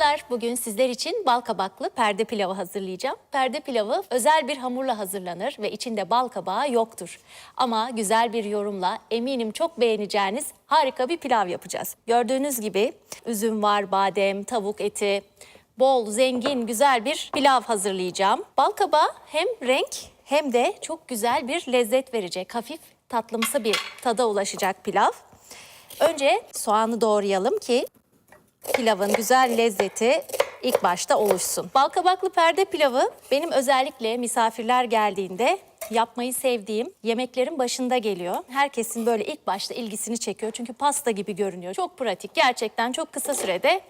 Merhabalar. Bugün sizler için bal kabaklı perde pilavı hazırlayacağım. Perde pilavı özel bir hamurla hazırlanır ve içinde bal kabağı yoktur. Ama güzel bir yorumla eminim çok beğeneceğiniz harika bir pilav yapacağız. Gördüğünüz gibi üzüm var, badem, tavuk eti, bol, zengin, güzel bir pilav hazırlayacağım. Bal kabağı hem renk hem de çok güzel bir lezzet verecek. Hafif tatlımsı bir tada ulaşacak pilav. Önce soğanı doğrayalım ki pilavın güzel lezzeti ilk başta oluşsun. Balkabaklı perde pilavı benim özellikle misafirler geldiğinde yapmayı sevdiğim yemeklerin başında geliyor. Herkesin böyle ilk başta ilgisini çekiyor çünkü pasta gibi görünüyor. Çok pratik, gerçekten çok kısa sürede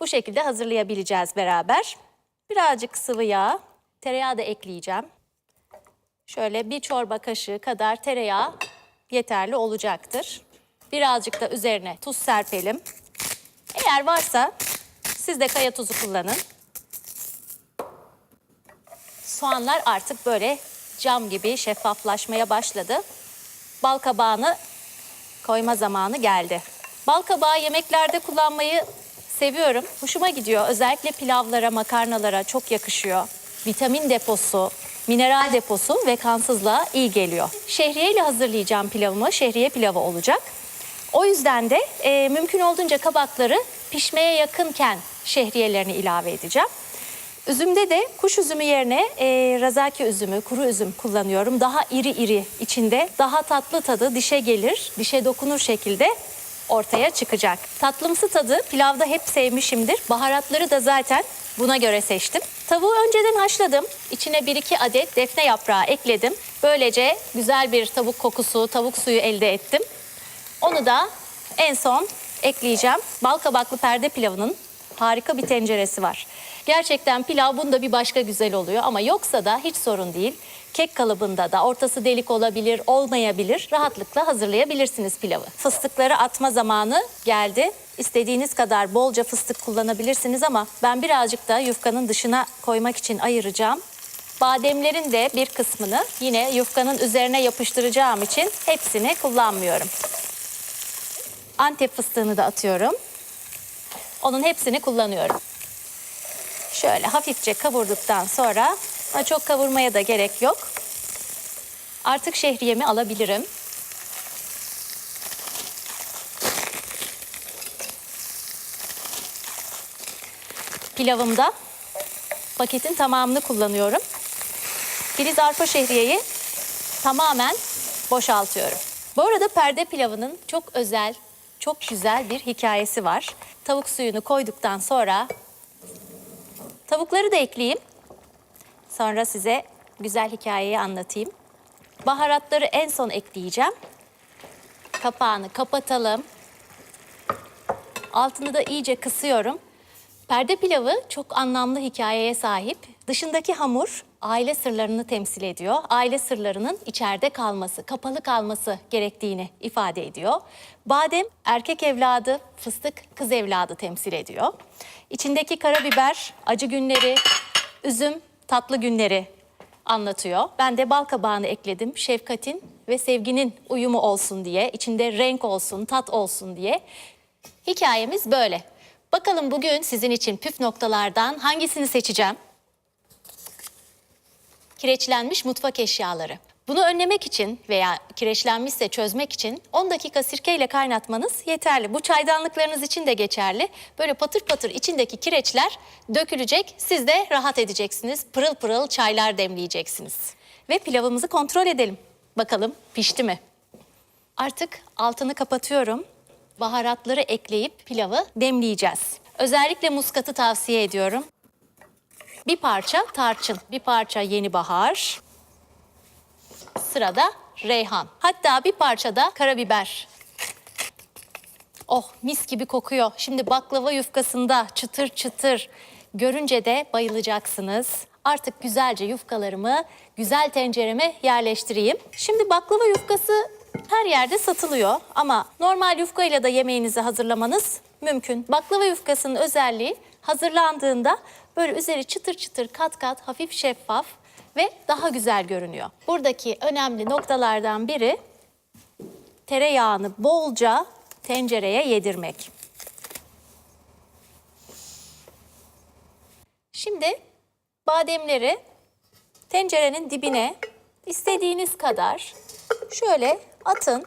bu şekilde hazırlayabileceğiz beraber. Birazcık sıvı yağ, tereyağı da ekleyeceğim. Şöyle bir çorba kaşığı kadar tereyağı yeterli olacaktır. Birazcık da üzerine tuz serpelim. Eğer varsa siz de kaya tuzu kullanın. Soğanlar artık böyle cam gibi şeffaflaşmaya başladı. Bal kabağını koyma zamanı geldi. Bal kabağı yemeklerde kullanmayı seviyorum. Hoşuma gidiyor. Özellikle pilavlara, makarnalara çok yakışıyor. Vitamin deposu, mineral deposu ve kansızlığa iyi geliyor. Şehriye ile hazırlayacağım pilavımı. Şehriye pilavı olacak. O yüzden de e, mümkün olduğunca kabakları pişmeye yakınken şehriyelerini ilave edeceğim. Üzümde de kuş üzümü yerine e, razaki üzümü, kuru üzüm kullanıyorum. Daha iri iri içinde daha tatlı tadı dişe gelir, dişe dokunur şekilde ortaya çıkacak. Tatlımsı tadı pilavda hep sevmişimdir. Baharatları da zaten buna göre seçtim. Tavuğu önceden haşladım. İçine 1-2 adet defne yaprağı ekledim. Böylece güzel bir tavuk kokusu, tavuk suyu elde ettim. Onu da en son ekleyeceğim. Bal kabaklı perde pilavının harika bir tenceresi var. Gerçekten pilav bunda bir başka güzel oluyor ama yoksa da hiç sorun değil. Kek kalıbında da ortası delik olabilir, olmayabilir. Rahatlıkla hazırlayabilirsiniz pilavı. Fıstıkları atma zamanı geldi. İstediğiniz kadar bolca fıstık kullanabilirsiniz ama ben birazcık da yufkanın dışına koymak için ayıracağım. Bademlerin de bir kısmını yine yufkanın üzerine yapıştıracağım için hepsini kullanmıyorum. Antep fıstığını da atıyorum. Onun hepsini kullanıyorum. Şöyle hafifçe kavurduktan sonra çok kavurmaya da gerek yok. Artık şehriyemi alabilirim. Pilavımda paketin tamamını kullanıyorum. Filiz arpa şehriyeyi tamamen boşaltıyorum. Bu arada perde pilavının çok özel, çok güzel bir hikayesi var. Tavuk suyunu koyduktan sonra tavukları da ekleyeyim. Sonra size güzel hikayeyi anlatayım. Baharatları en son ekleyeceğim. Kapağını kapatalım. Altını da iyice kısıyorum. Perde pilavı çok anlamlı hikayeye sahip. Dışındaki hamur aile sırlarını temsil ediyor. Aile sırlarının içeride kalması, kapalı kalması gerektiğini ifade ediyor. Badem erkek evladı, fıstık kız evladı temsil ediyor. İçindeki karabiber acı günleri, üzüm tatlı günleri anlatıyor. Ben de bal kabağını ekledim. Şefkatin ve sevginin uyumu olsun diye, içinde renk olsun, tat olsun diye. Hikayemiz böyle. Bakalım bugün sizin için püf noktalardan hangisini seçeceğim? Kireçlenmiş mutfak eşyaları. Bunu önlemek için veya kireçlenmişse çözmek için 10 dakika sirkeyle kaynatmanız yeterli. Bu çaydanlıklarınız için de geçerli. Böyle patır patır içindeki kireçler dökülecek. Siz de rahat edeceksiniz. Pırıl pırıl çaylar demleyeceksiniz. Ve pilavımızı kontrol edelim. Bakalım pişti mi? Artık altını kapatıyorum. Baharatları ekleyip pilavı demleyeceğiz. Özellikle muskatı tavsiye ediyorum. Bir parça tarçın, bir parça yeni bahar. Sırada reyhan. Hatta bir parça da karabiber. Oh mis gibi kokuyor. Şimdi baklava yufkasında çıtır çıtır görünce de bayılacaksınız. Artık güzelce yufkalarımı güzel tencereme yerleştireyim. Şimdi baklava yufkası her yerde satılıyor ama normal yufkayla da yemeğinizi hazırlamanız mümkün. Baklava yufkasının özelliği hazırlandığında böyle üzeri çıtır çıtır kat kat hafif şeffaf ve daha güzel görünüyor. Buradaki önemli noktalardan biri tereyağını bolca tencereye yedirmek. Şimdi bademleri tencerenin dibine istediğiniz kadar şöyle atın.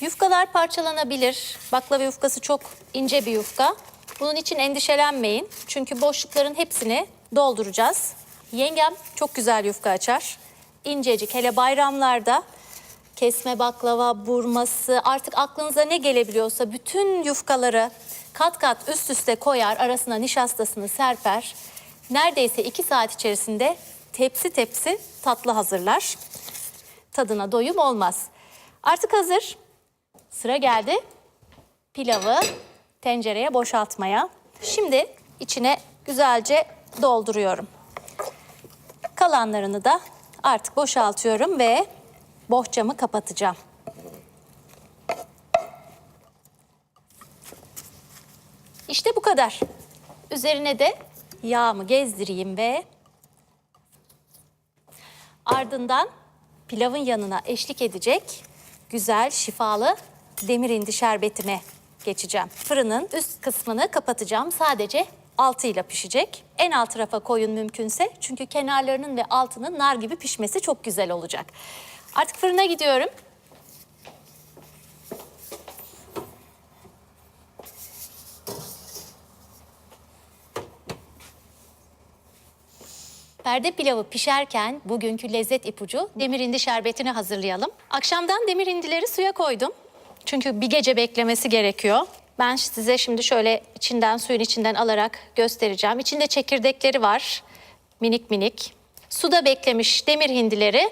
Yufkalar parçalanabilir. Baklava yufkası çok ince bir yufka. Bunun için endişelenmeyin. Çünkü boşlukların hepsini dolduracağız. Yengem çok güzel yufka açar. İncecik hele bayramlarda kesme baklava, burması artık aklınıza ne gelebiliyorsa bütün yufkaları kat kat üst üste koyar, arasına nişastasını serper. Neredeyse iki saat içerisinde tepsi tepsi tatlı hazırlar. Tadına doyum olmaz. Artık hazır. Sıra geldi pilavı tencereye boşaltmaya. Şimdi içine güzelce dolduruyorum. Kalanlarını da artık boşaltıyorum ve bohçamı kapatacağım. İşte bu kadar. Üzerine de yağımı gezdireyim ve ardından pilavın yanına eşlik edecek güzel şifalı demir indi şerbetine geçeceğim. Fırının üst kısmını kapatacağım. Sadece altıyla pişecek. En alt tarafa koyun mümkünse. Çünkü kenarlarının ve altının nar gibi pişmesi çok güzel olacak. Artık fırına gidiyorum. Perde pilavı pişerken bugünkü lezzet ipucu demir hindi şerbetini hazırlayalım. Akşamdan demir hindileri suya koydum. Çünkü bir gece beklemesi gerekiyor. Ben size şimdi şöyle içinden suyun içinden alarak göstereceğim. İçinde çekirdekleri var. Minik minik. Suda beklemiş demir hindileri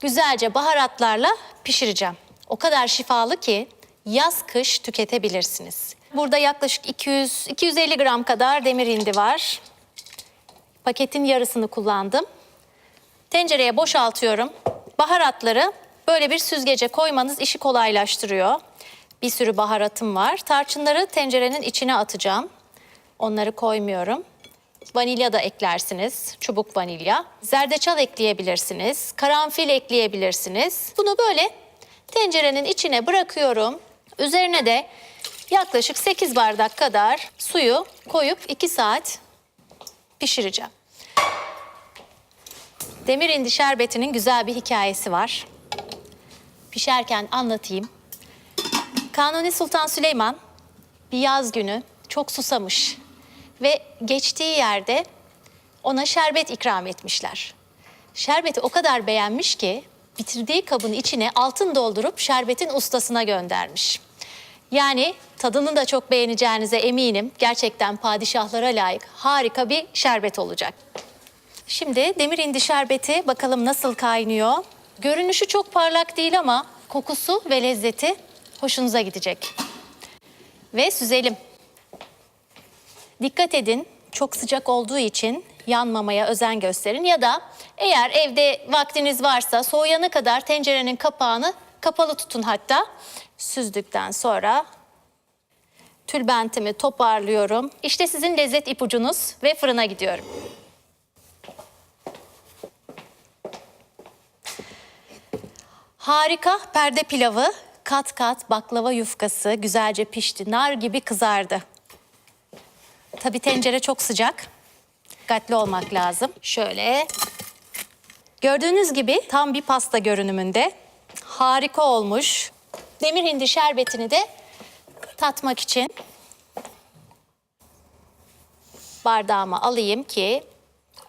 güzelce baharatlarla pişireceğim. O kadar şifalı ki yaz kış tüketebilirsiniz. Burada yaklaşık 200 250 gram kadar demir hindi var. Paketin yarısını kullandım. Tencereye boşaltıyorum. Baharatları böyle bir süzgece koymanız işi kolaylaştırıyor. Bir sürü baharatım var. Tarçınları tencerenin içine atacağım. Onları koymuyorum. Vanilya da eklersiniz. Çubuk vanilya. Zerdeçal ekleyebilirsiniz. Karanfil ekleyebilirsiniz. Bunu böyle tencerenin içine bırakıyorum. Üzerine de yaklaşık 8 bardak kadar suyu koyup 2 saat pişireceğim. Demir indi şerbetinin güzel bir hikayesi var. Pişerken anlatayım. Kanuni Sultan Süleyman bir yaz günü çok susamış ve geçtiği yerde ona şerbet ikram etmişler. Şerbeti o kadar beğenmiş ki bitirdiği kabın içine altın doldurup şerbetin ustasına göndermiş. Yani tadını da çok beğeneceğinize eminim. Gerçekten padişahlara layık harika bir şerbet olacak. Şimdi demir indi şerbeti bakalım nasıl kaynıyor. Görünüşü çok parlak değil ama kokusu ve lezzeti hoşunuza gidecek. Ve süzelim. Dikkat edin çok sıcak olduğu için yanmamaya özen gösterin ya da eğer evde vaktiniz varsa soğuyana kadar tencerenin kapağını kapalı tutun hatta. Süzdükten sonra tülbentimi toparlıyorum. İşte sizin lezzet ipucunuz ve fırına gidiyorum. Harika perde pilavı, kat kat baklava yufkası güzelce pişti. Nar gibi kızardı. Tabii tencere çok sıcak. Dikkatli olmak lazım. Şöyle. Gördüğünüz gibi tam bir pasta görünümünde. Harika olmuş. Demir hindi şerbetini de tatmak için bardağıma alayım ki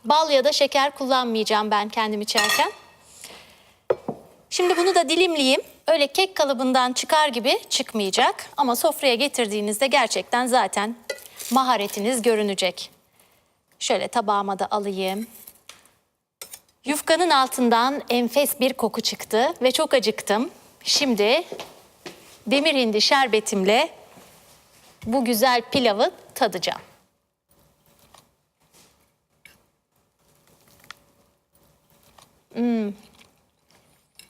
bal ya da şeker kullanmayacağım ben kendim içerken. Şimdi bunu da dilimleyeyim. Öyle kek kalıbından çıkar gibi çıkmayacak. Ama sofraya getirdiğinizde gerçekten zaten maharetiniz görünecek. Şöyle tabağıma da alayım. Yufkanın altından enfes bir koku çıktı ve çok acıktım. Şimdi demir hindi şerbetimle bu güzel pilavı tadacağım.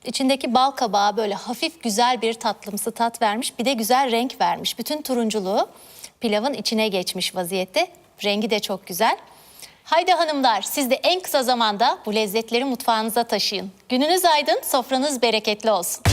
İçindeki bal kabağı böyle hafif güzel bir tatlımsı tat vermiş. Bir de güzel renk vermiş. Bütün turunculuğu pilavın içine geçmiş vaziyette. Rengi de çok güzel. Haydi hanımlar siz de en kısa zamanda bu lezzetleri mutfağınıza taşıyın. Gününüz aydın, sofranız bereketli olsun.